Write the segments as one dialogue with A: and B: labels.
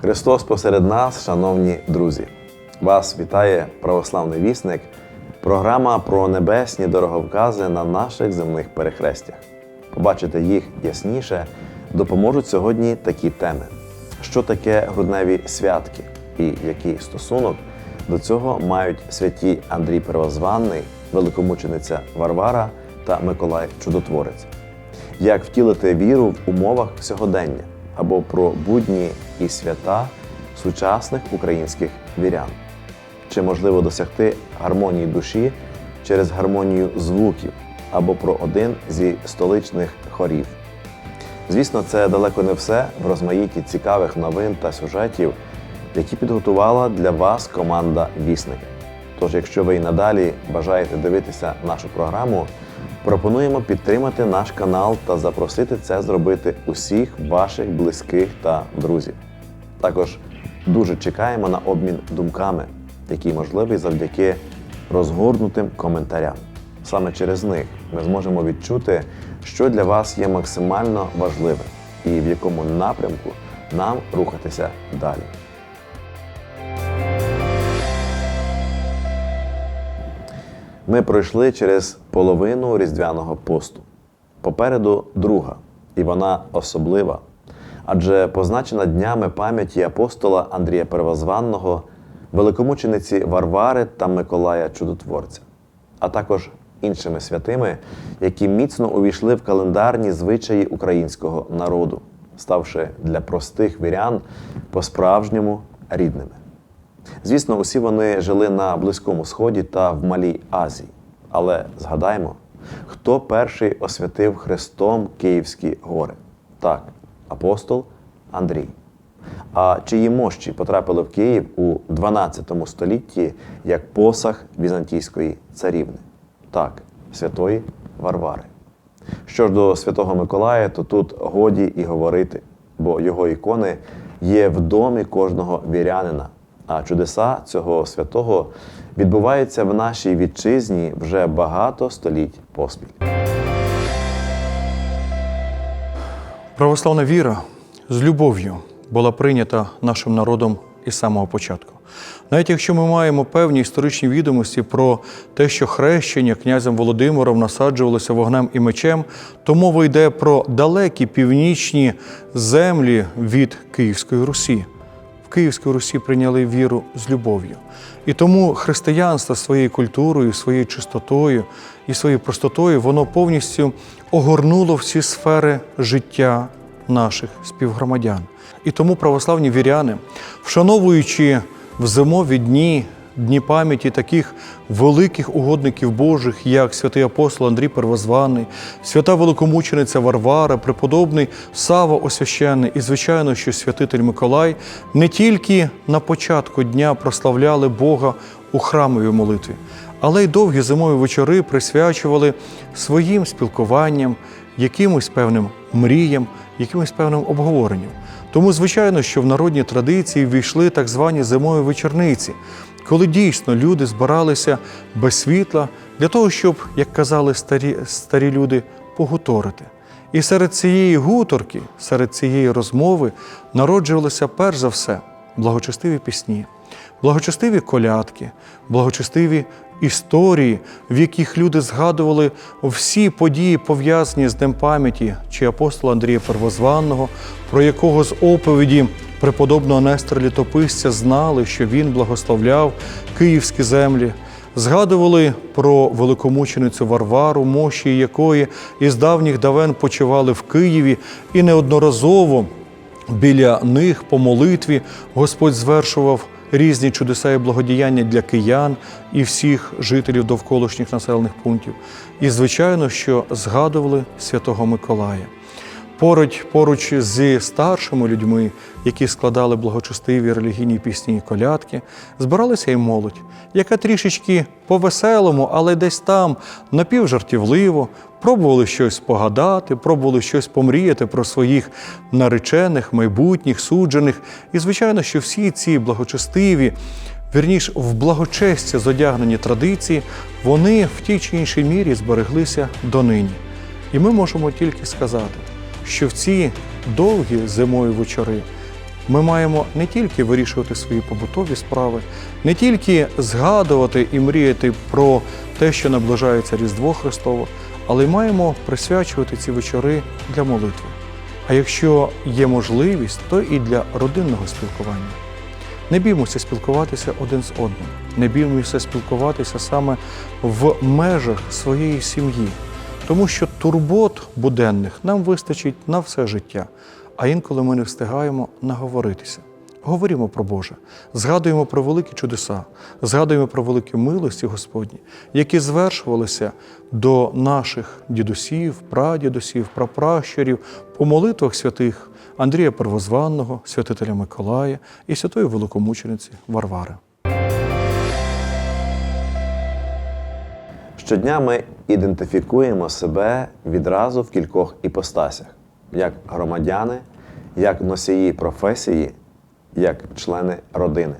A: Христос посеред нас, шановні друзі! Вас вітає православний вісник, програма про небесні дороговкази на наших земних перехрестях. Побачити їх ясніше допоможуть сьогодні такі теми: що таке грудневі святки і який стосунок до цього мають святі Андрій Первозванний, великомучениця Варвара та Миколай Чудотворець як втілити віру в умовах сьогодення або про будні і свята сучасних українських вірян, чи можливо досягти гармонії душі через гармонію звуків або про один зі столичних хорів. Звісно, це далеко не все в розмаїтті цікавих новин та сюжетів, які підготувала для вас команда Вісника. Тож, якщо ви і надалі бажаєте дивитися нашу програму, пропонуємо підтримати наш канал та запросити це зробити усіх ваших близьких та друзів. Також дуже чекаємо на обмін думками, який можливий завдяки розгорнутим коментарям. Саме через них ми зможемо відчути, що для вас є максимально важливим і в якому напрямку нам рухатися далі. Ми пройшли через половину різдвяного посту. Попереду друга, і вона особлива, адже позначена днями пам'яті апостола Андрія Первозванного, великомучениці Варвари та Миколая Чудотворця, а також іншими святими, які міцно увійшли в календарні звичаї українського народу, ставши для простих вірян по-справжньому рідними. Звісно, усі вони жили на Близькому Сході та в Малій Азії. Але згадаймо, хто перший освятив Христом Київські гори? Так, апостол Андрій. А чиї мощі потрапили в Київ у 12 столітті як посаг візантійської царівни? Так, святої Варвари. Що ж до святого Миколая, то тут годі і говорити, бо його ікони є в домі кожного вірянина. А чудеса цього святого відбуваються в нашій вітчизні вже багато століть поспіль.
B: Православна віра з любов'ю була прийнята нашим народом із самого початку. Навіть якщо ми маємо певні історичні відомості про те, що хрещення князем Володимиром насаджувалося вогнем і мечем, то мова йде про далекі північні землі від Київської Русі. В Київській Русі прийняли віру з любов'ю. І тому християнство своєю культурою, своєю чистотою і своєю простотою воно повністю огорнуло всі сфери життя наших співгромадян. І тому православні віряни, вшановуючи в зимові дні, дні пам'яті таких великих угодників Божих, як святий апостол Андрій Первозваний, свята великомучениця Варвара, преподобний Сава Освященний і, звичайно, що святитель Миколай не тільки на початку дня прославляли Бога у храмовій молитві, але й довгі зимові вечори присвячували своїм спілкуванням, якимось певним мріям, якимось певним обговоренням. Тому, звичайно, що в народні традиції ввійшли так звані зимові вечорниці, коли дійсно люди збиралися без світла для того, щоб, як казали старі, старі люди, погуторити. І серед цієї гуторки, серед цієї розмови народжувалися перш за все благочестиві пісні, благочестиві колядки, благочестиві історії, в яких люди згадували всі події, пов'язані з Днем пам'яті чи апостола Андрія Первозванного, про якого з оповіді преподобного Нестора Літописця знали, що він благословляв київські землі. Згадували про великомученицю Варвару, мощі якої із давніх давен почували в Києві і неодноразово біля них по молитві Господь звершував різні чудеса і благодіяння для киян і всіх жителів довколишніх населених пунктів. І, звичайно, що згадували святого Миколая. Поруч, поруч зі старшими людьми, які складали благочестиві релігійні пісні і колядки, збиралася і молодь, яка трішечки по-веселому, але десь там напівжартівливо пробували щось погадати, пробували щось помріяти про своїх наречених, майбутніх, суджених. І, звичайно, що всі ці благочестиві, вірніш, в благочестя зодягнені традиції, вони в тій чи іншій мірі збереглися донині. І ми можемо тільки сказати, що в ці довгі зимові вечори Ми маємо не тільки вирішувати свої побутові справи, не тільки згадувати і мріяти про те, що наближається Різдво Христово, але й маємо присвячувати ці вечори для молитви. А якщо є можливість, то і для родинного спілкування. Не біймося спілкуватися один з одним, не біймося спілкуватися саме в межах своєї сім'ї, тому що турбот буденних нам вистачить на все життя, а інколи ми не встигаємо наговоритися. Говоримо про Боже, згадуємо про великі чудеса, згадуємо про великі милості Господні, які звершувалися до наших дідусів, прадідусів, прапращурів по молитвах святих Андрія Первозванного, святителя Миколая і святої великомучениці Варвари.
A: Щодня ми ідентифікуємо себе відразу в кількох іпостасях: як громадяни, як носії професії, як члени родини.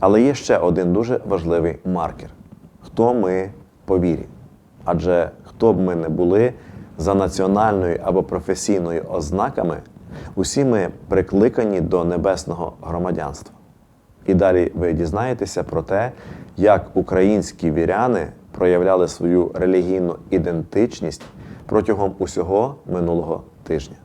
A: Але є ще один дуже важливий маркер хто ми по вірі. Адже хто б ми не були за національною або професійною ознаками, усі ми прикликані до небесного громадянства. І далі ви дізнаєтеся про те, як українські віряни проявляли свою релігійну ідентичність протягом усього минулого тижня.
C: –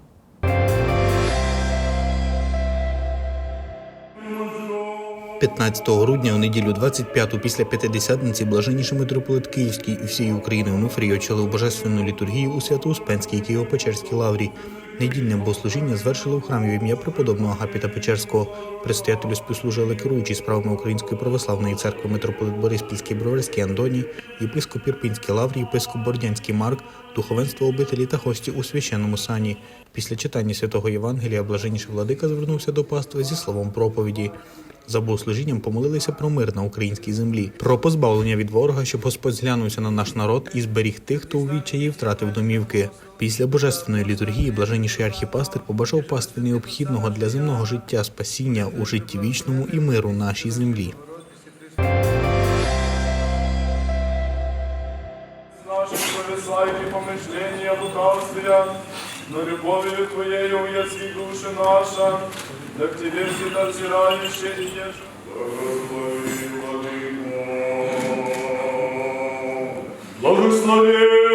C: 15 грудня у неділю 25-ту після П'ятидесятниці блаженніший митрополит Київський і всієї України Онуфрій очолив божественну літургію у Свято-Успенській Києво-Печерській лаврі. Недільне богослужіння звершили у храмі в ім'я преподобного Агапіта Печерського. Предстоятелю співслужили керуючий справами Української православної церкви митрополит Бориспільський Броварський Антоній, єпископ Ірпінський Лаврій, єпископ Бордянський Марк, духовенство обителі та гості у священному сані. Після читання святого Євангелія блаженніший владика звернувся до пастви зі словом проповіді. За богослужінням помолилися про мир на українській землі, про позбавлення від ворога, щоб Господь зглянувся на наш народ і зберіг тих, хто у відчаї втратив домівки. Після божественної літургії блаженніший архіпастир побажав пастві необхідного для земного життя спасіння у житті вічному і миру нашій землі.
D: и помышления лукавствия, но любовью Твоею уясни души наша, да к Тебе всегда взирающие и ешь. Благослови, Владыко. Благословенно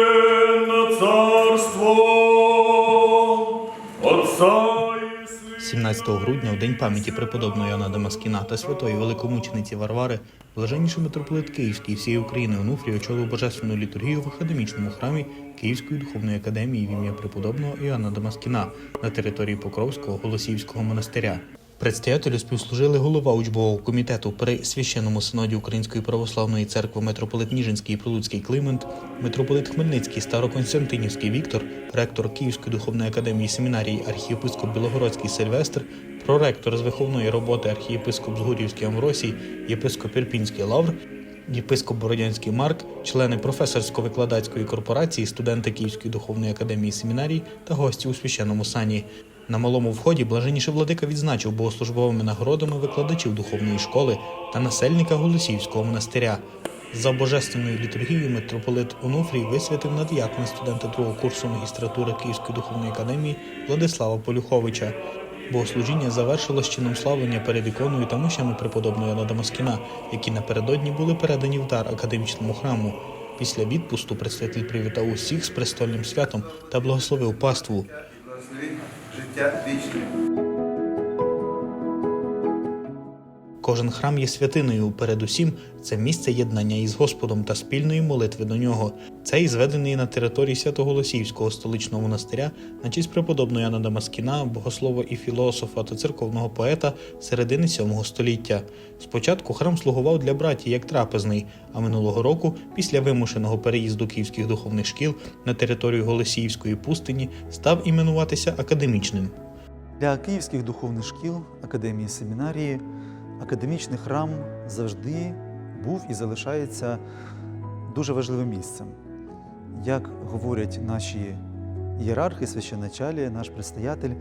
C: 13 грудня, у день пам'яті преподобного Йоанна Дамаскіна та святої великомучениці Варвари, блаженніший митрополит Київський всієї України Онуфрій очолив божественну літургію в академічному храмі Київської духовної академії в ім'я преподобного Йоанна Дамаскіна на території Покровського голосівського монастиря. Предстоятелю співслужили голова учбового комітету при священному синоді Української православної церкви митрополит Ніжинський і Прилуцький Климент, митрополит Хмельницький, Староконстантинівський Віктор, ректор Київської духовної академії семінарії архієпископ Білогородський Сильвестр, проректор з виховної роботи архієпископ Згурівський Амвросій, єпископ Ірпінський Лавр, єпископ Бородянський Марк, члени професорсько-викладацької корпорації, студенти Київської духовної академії семінарій та гості у священному сані. На малому вході блаженніший владика відзначив богослужбовими нагородами викладачів духовної школи та насельника Голосіївського монастиря. За божественною літургією митрополит Онуфрій висвятив на діякона студента другого курсу магістратури Київської духовної академії Владислава Полюховича. Богослужіння завершилось чином славлення перед іконою та мощами преподобного Яна Дамаскіна, які напередодні були передані в дар академічному храму. Після відпусту представитель привітав усіх з престольним святом та благословив паству.
E: Життя вічне.
C: Кожен храм є святиною. Передусім, це місце єднання із Господом та спільної молитви до нього. Цей зведений на території Святоголосівського столичного монастиря на честь преподобного Яна Дамаскіна, богослова і філософа та церковного поета середини VII століття. Спочатку храм слугував для братії як трапезний, а минулого року, після вимушеного переїзду київських духовних шкіл на територію Голосіївської пустині, став іменуватися академічним.
F: Для київських духовних шкіл, академії семінарії, академічний храм завжди був і залишається дуже важливим місцем. Як говорять наші ієрархи, священачалі, наш предстоятель,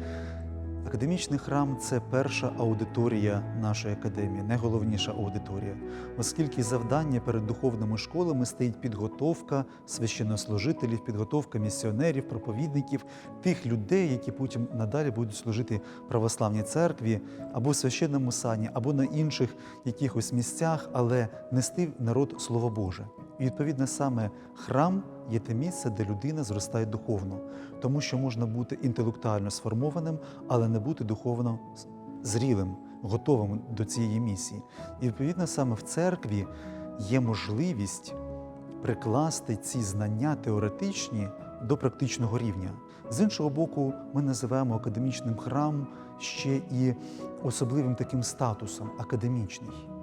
F: Академічний храм це перша аудиторія нашої академії, найголовніша аудиторія, оскільки завдання перед духовними школами стоїть підготовка священнослужителів, підготовка місіонерів, проповідників, тих людей, які потім надалі будуть служити православній церкві або священному сані, або на інших якихось місцях, але нести в народ Слово Боже. І відповідно саме храм є те місце, де людина зростає духовно, тому що можна бути інтелектуально сформованим, але не бути духовно зрілим, готовим до цієї місії. І відповідно саме в церкві є можливість прикласти ці знання теоретичні до практичного рівня. З іншого боку, ми називаємо академічним храм ще і особливим таким статусом академічний.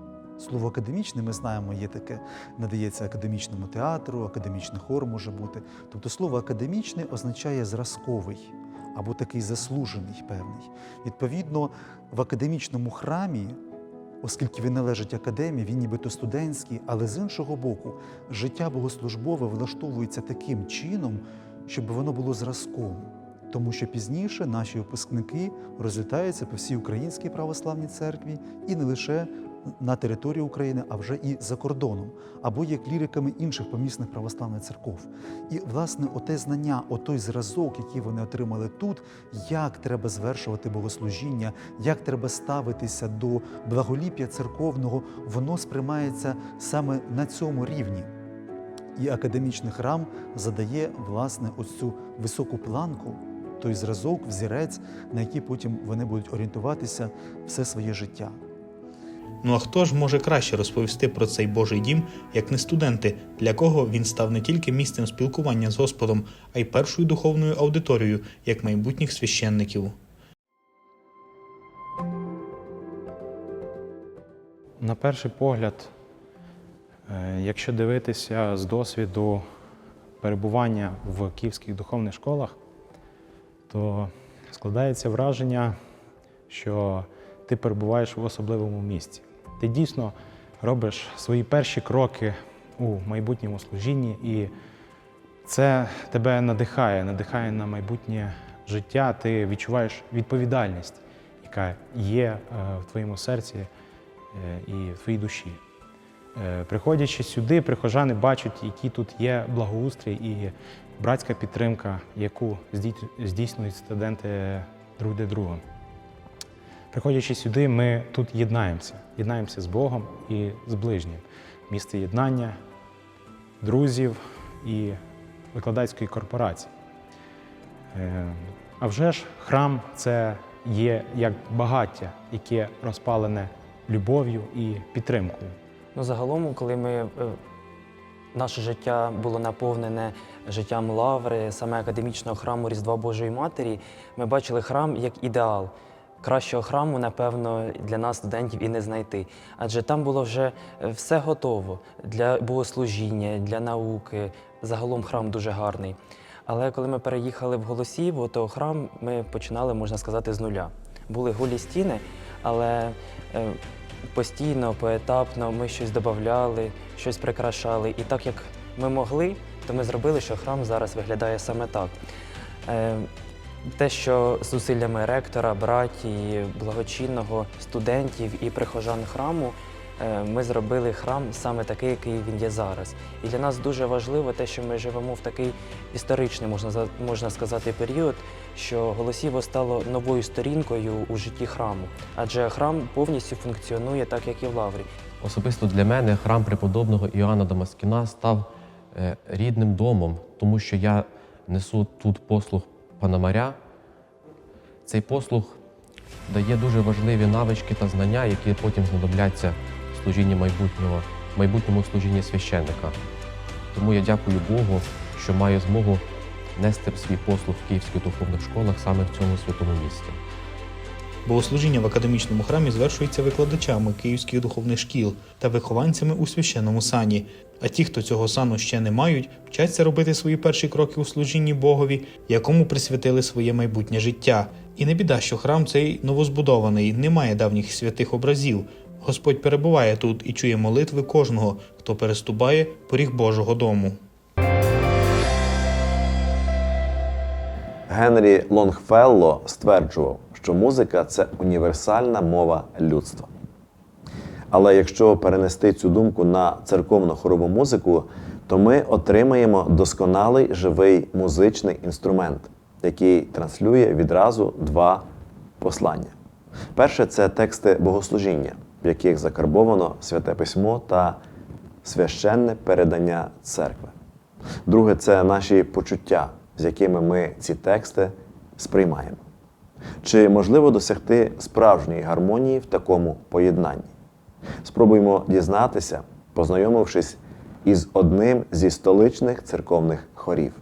F: Слово академічне, ми знаємо, є таке, надається академічному театру, академічний хор може бути. Тобто слово академічне означає зразковий або такий заслужений певний. Відповідно, в академічному храмі, оскільки він належить академії, він нібито студентський, але з іншого боку, життя богослужбове влаштовується таким чином, щоб воно було зразком. Тому що пізніше наші випускники розлітаються по всій українській православній церкві і не лише на території України, а вже і за кордоном, або є кліриками інших помісних православних церков. І власне оте знання, отой зразок, який вони отримали тут, як треба звершувати богослужіння, як треба ставитися до благоліп'я церковного, воно сприймається саме на цьому рівні. І академічний храм задає власне ось цю високу планку, той зразок, взірець, на який потім вони будуть орієнтуватися все своє життя.
C: Ну а хто ж може краще розповісти про цей Божий дім, як не студенти, для кого він став не тільки місцем спілкування з Господом, а й першою духовною аудиторією, як майбутніх священників.
G: На перший погляд, е, якщо дивитися з досвіду перебування в київських духовних школах, то складається враження, що ти перебуваєш в особливому місці. Ти дійсно робиш свої перші кроки у майбутньому служінні, і це тебе надихає, надихає на майбутнє життя. Ти відчуваєш відповідальність, яка є е, в твоєму серці е, і в твоїй душі. Е, Приходячи сюди, прихожани бачать, які тут є благоустрій і братська підтримка, яку здійснюють студенти друг для друга. Приходячи сюди, ми тут єднаємося, єднаємося з Богом і з ближнім. Місце єднання, друзів і викладацької корпорації. Е, А вже ж храм це є як багаття, яке розпалене любов'ю і підтримкою.
H: Ну, загалом, коли ми, е, наше життя було наповнене життям лаври, саме академічного храму Різдва Божої Матері, ми бачили храм як ідеал. Кращого храму, напевно, для нас, студентів, і не знайти. Адже там було вже е, все готово для богослужіння, для науки. Загалом храм дуже гарний. Але коли ми переїхали в Голосіїво, то храм ми починали, можна сказати, з нуля. Були голі стіни, але е, постійно, поетапно ми щось додавали, щось прикрашали. І так як ми могли, то ми зробили, що храм зараз виглядає саме так. Те, що зусиллями ректора, братії, благочинного, студентів і прихожан храму, е, ми зробили храм саме такий, який він є зараз. І для нас дуже важливо те, що ми живемо в такий історичний, можна, можна сказати, період, що Голосіво стало новою сторінкою у житті храму, адже храм повністю функціонує так, як і в Лаврі.
I: Особисто для мене храм преподобного Іоанна Дамаскіна став е, рідним домом, тому що я несу тут послуг Пономаря. Цей послуг дає дуже важливі навички та знання, які потім знадобляться в служінні майбутнього, майбутньому служінні священника. Тому я дякую Богу, що маю змогу нести свій послуг в київських духовних школах саме в цьому святому місці.
C: Богослужіння в академічному храмі звершується викладачами київських духовних шкіл та вихованцями у священному сані. А ті, хто цього сану ще не мають, вчаться робити свої перші кроки у служінні Богові, якому присвятили своє майбутнє життя. І не біда, що храм цей новозбудований, не має давніх святих образів. Господь перебуває тут і чує молитви кожного, хто переступає поріг Божого дому.
A: Генрі Лонгфелло стверджував, що музика це універсальна мова людства. Але якщо перенести цю думку на церковну хорову музику, то ми отримаємо досконалий живий музичний інструмент, який транслює відразу два послання. Перше це тексти богослужіння, в яких закарбовано святе письмо та священне передання церкви. Друге це наші почуття, з якими ми ці тексти сприймаємо. Чи можливо досягти справжньої гармонії в такому поєднанні? Спробуємо дізнатися, познайомившись із одним зі столичних церковних хорів.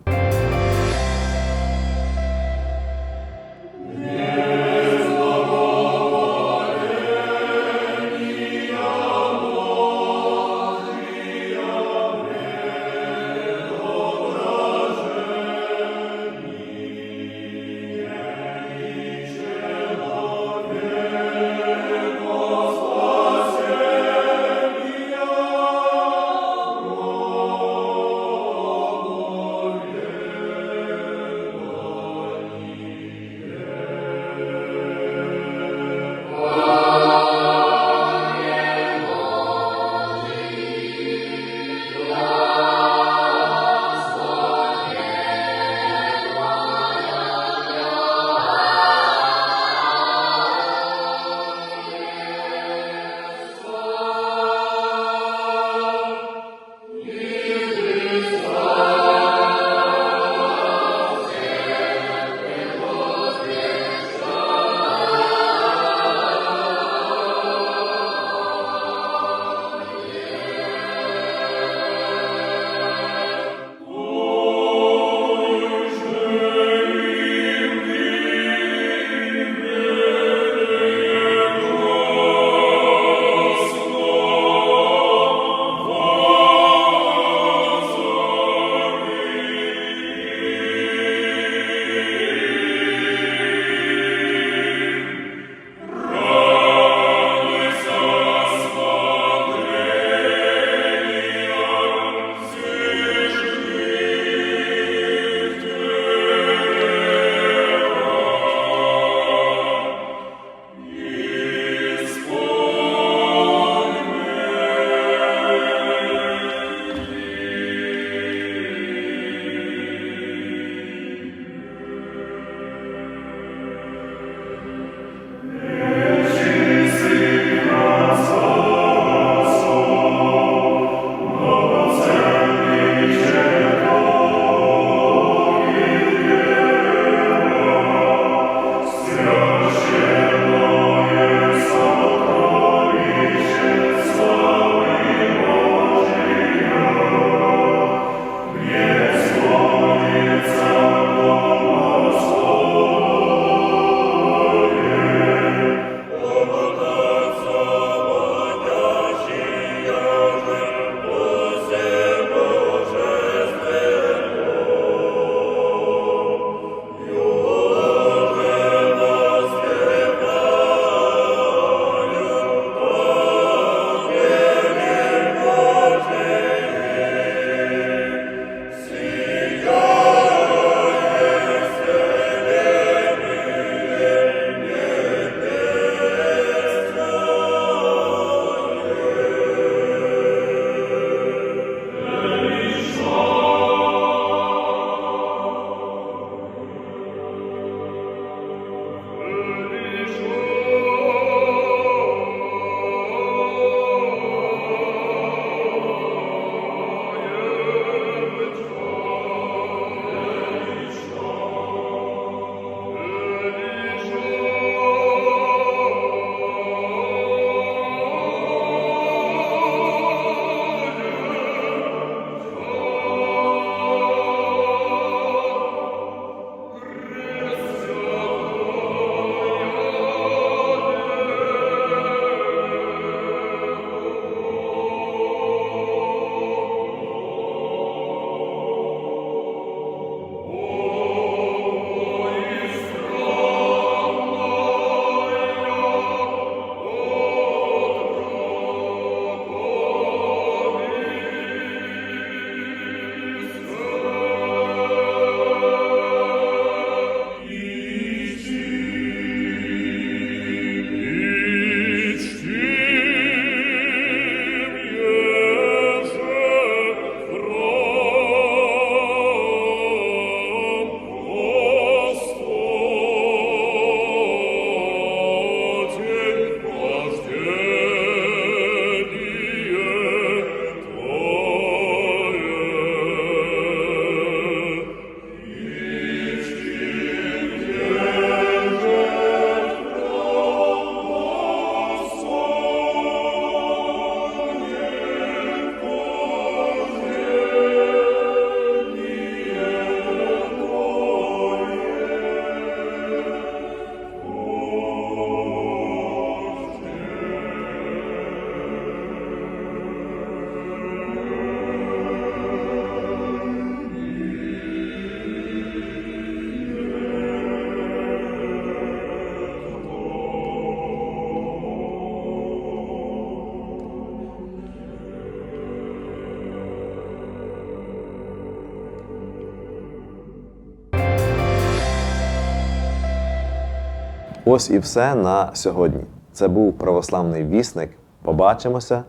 A: Ось і все на сьогодні. Це був православний вісник. Побачимося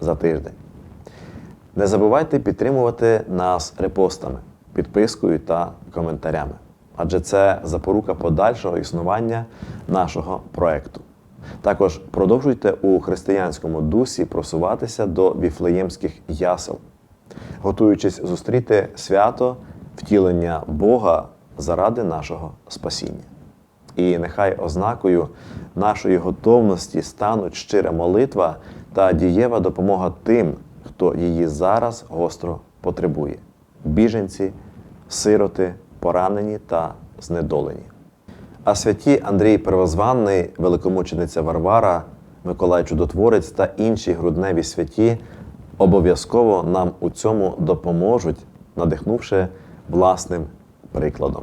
A: за тиждень. Не забувайте підтримувати нас репостами, підпискою та коментарями, адже це запорука подальшого існування нашого проекту. Також продовжуйте у християнському дусі просуватися до віфлеємських ясел, готуючись зустріти свято втілення Бога заради нашого спасіння. І нехай ознакою нашої готовності стануть щира молитва та дієва допомога тим, хто її зараз гостро потребує: біженці, сироти, поранені та знедолені. А святі Андрій Первозванний, великомучениця Варвара, Миколай Чудотворець та інші грудневі святі обов'язково нам у цьому допоможуть, надихнувши власним прикладом.